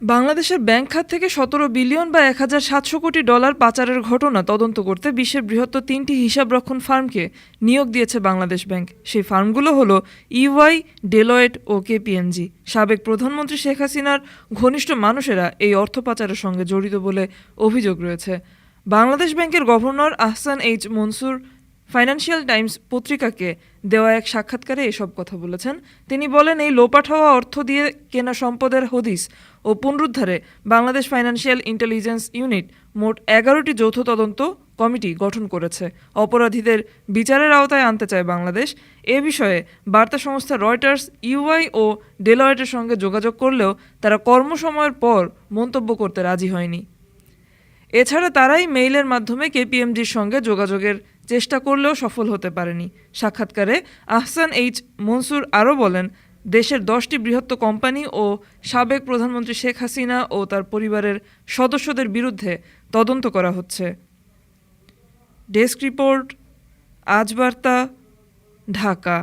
বাংলাদেশের ব্যাংক খাত থেকে সতেরো বিলিয়ন বা এক হাজার সাতশো কোটি ডলার পাচারের ঘটনা তদন্ত করতে বিশ্বের বৃহত্তর তিনটি হিসাবরক্ষণ ফার্মকে নিয়োগ দিয়েছে বাংলাদেশ ব্যাংক। সেই ফার্মগুলো হলো ইওয়াই, ডেলয়েট ও কেপিএমজি সাবেক প্রধানমন্ত্রী শেখ হাসিনার ঘনিষ্ঠ মানুষেরা এই অর্থ পাচারের সঙ্গে জড়িত বলে অভিযোগ রয়েছে। বাংলাদেশ ব্যাংকের governor Ahsan H Mansur Financial Times পত্রিকাকে দেওয়া এক সাক্ষাৎকারে এসব কথা বলেছেন। তিনি বলেন, এই লোপাট হওয়া অর্থ দিয়ে কেনা সম্পদের হদিস ও পুনরুদ্ধারে বাংলাদেশ ফাইন্যান্সিয়াল ইন্টেলিজেন্স ইউনিট মোট এগারোটি যৌথ তদন্ত কমিটি গঠন করেছে। অপরাধীদের বিচারের আওতায় আনতে চায় বাংলাদেশ। এ বিষয়ে বার্তা সংস্থা রয়টার্স ইউআই ও ডেলয়েটের সঙ্গে যোগাযোগ করলেও তারা কর্মসময়ের পর মন্তব্য করতে রাজি হয়নি। এছাড়া তারাই মেইলের মাধ্যমে কেপিএমজির সঙ্গে যোগাযোগের চেষ্টা করলেও সফল হতে পারেনি। সাক্ষাৎকারে আহসান এইচ মনসুর আরও বলেন, দেশের দশটি বৃহত্ত কোম্পানি ও সাবেক প্রধানমন্ত্রী শেখ হাসিনা ও তার পরিবারের সদস্যদের বিরুদ্ধে তদন্ত করা হচ্ছে। ডেস্ক রিপোর্ট আজ বার্তা ঢাকা।